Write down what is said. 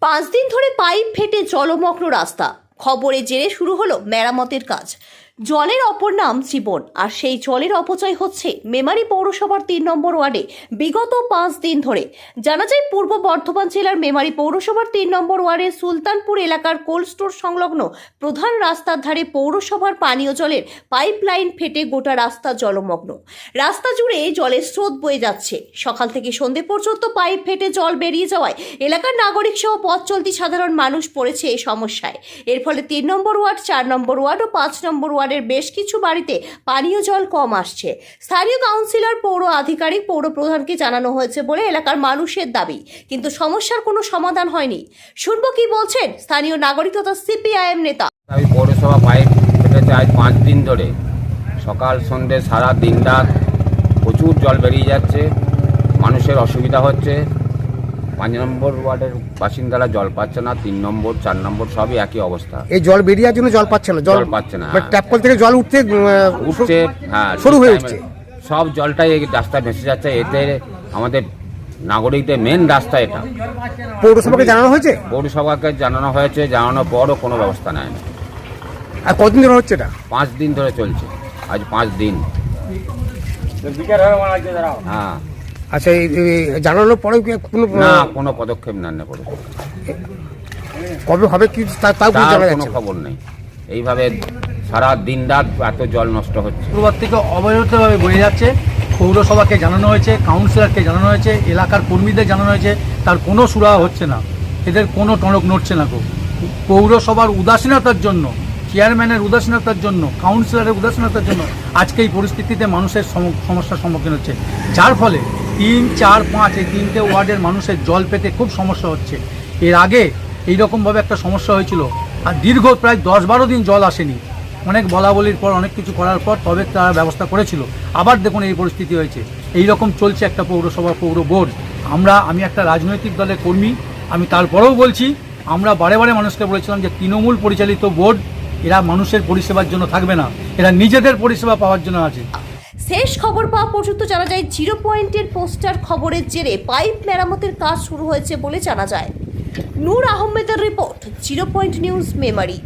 পাঁচ দিন ধরে পাইপ ফেটে জলমগ্ন রাস্তা। খবরে জেরে শুরু হলো মেরামতের কাজ। জলের অপর নাম জীবন আর সেই জলের অপচয় হচ্ছে মেমারি পৌরসভার তিন নম্বর ওয়ার্ডে বিগত পাঁচ দিন ধরে। জানা যায়, পূর্ব বর্ধমান জেলার মেমারি পৌরসভার তিন নম্বর ওয়ার্ডের সুলতানপুর এলাকার কোল্ড স্টোর সংলগ্ন প্রধান রাস্তার ধারে পৌরসভার পানীয় জলের পাইপ লাইন ফেটে গোটা রাস্তা জলমগ্ন। রাস্তা জুড়ে জলের স্রোত বয়ে যাচ্ছে। সকাল থেকে সন্ধে পর্যন্ত পাইপ ফেটে জল বেরিয়ে যাওয়ায় এলাকার নাগরিক সহ পথ চলতি সাধারণ মানুষ পড়েছে এই সমস্যায়। এর ফলে তিন নম্বর ওয়ার্ড, চার নম্বর ওয়ার্ড ও পাঁচ নম্বর ওয়ার্ডের বেশ কিছু বাড়িতে পানীয় জল কম আসছে। স্থানীয় কাউন্সিলর, পৌর আধিকারিক, পৌর প্রধানকে জানানো হয়েছে বলে এলাকার মানুষের দাবি, কিন্তু সমস্যার কোনো সমাধান হয়নি। শুনব কি বলছেন স্থানীয় নাগরিক তথা সিপিআইএম নেতা। আমি পৌরসভা পাইপ ফেটেছে আজ পাঁচ দিন ধরে। সকাল সন্ধে সারা দিন রাত প্রচুর জল বেরিয়ে যাচ্ছে। মানুষের অসুবিধা হচ্ছে। পাঁচ নম্বর ওয়ার্ডের বাসিন্দারা জল পাচ্ছে না তিন নম্বর চার নম্বর সবই একই অবস্থা। এই জল বেরিয়ে যাওয়ার জন্য জল পাচ্ছে না জল পাচ্ছে না, মানে ট্যাপ কল থেকে জল উঠতে উঠছে হ্যাঁ শুরু হয়ে উঠছে। সব জলটাই এই রাস্তায় ভেসে যাচ্ছে এতে আমাদের নাগরিকদের মেন রাস্তা এটা। পৌরসভাকে জানানো হয়েছে? পৌরসভাকে জানানো হয়েছে জানানোর পরও কোনো ব্যবস্থা নেয় না। আর কতদিন ধরে হচ্ছে এটা? পাঁচ দিন ধরে চলছে আজ পাঁচ দিন। হ্যাঁ। আচ্ছা এই এই জানানোর পরেও কি কোনো না কোনো পদক্ষেপ নেন না কবে হবে কি তা- তাও কিছু তার জানা কোনো যাচ্ছে? না। খবর নেই। এইভাবে সারা দিন রাত এত জল নষ্ট হচ্ছে। শুক্রবার থেকে অবৈধভাবে বয়ে যাচ্ছে। পৌরসভাকে জানানো হয়েছে কাউন্সিলরকে জানানো হয়েছে এলাকার কর্মীদের জানানো হয়েছে। তার কোনো সুরা হচ্ছে না। এদের কোনো টনক নড়ছে না গো পৌরসভার উদাসীনতার জন্য চেয়ারম্যানের উদাসীনতার জন্য কাউন্সিলরের উদাসীনতার জন্য আজকে এই পরিস্থিতিতে মানুষের সম- সমস্যার সম্মুখীন হচ্ছে। যার ফলে তিন, চার, পাঁচ এই তিনটে ওয়ার্ডের মানুষের জল পেতে খুব সমস্যা হচ্ছে। এর আগে এইরকমভাবে একটা সমস্যা হয়েছিল আর দীর্ঘ প্রায় দশ বারো দিন জল আসেনি। অনেক বলা বলির পর, অনেক কিছু করার পর তবে তারা ব্যবস্থা করেছিল। আবার দেখুন এই পরিস্থিতি হয়েছে। এই রকম চলছে একটা পৌরসভা পৌর বোর্ড। আমরা, আমি একটা রাজনৈতিক দলের কর্মী, আমি তারপরেও বলছি, আমরা বারে বারে মানুষকে বলেছিলাম যে তৃণমূল পরিচালিত বোর্ড, এরা মানুষের পরিষেবার জন্য থাকবে না। এরা নিজেদের পরিষেবা পাওয়ার জন্য আছে। শেষ খবর পাওয়া পর্যন্ত জানা যায়, জিরো পয়েন্টের পোস্টার খবরের জেরে পাইপ মেরামতের কাজ শুরু হয়েছে বলে জানা যায়। নূর আহমেদের report, zero point news Memari.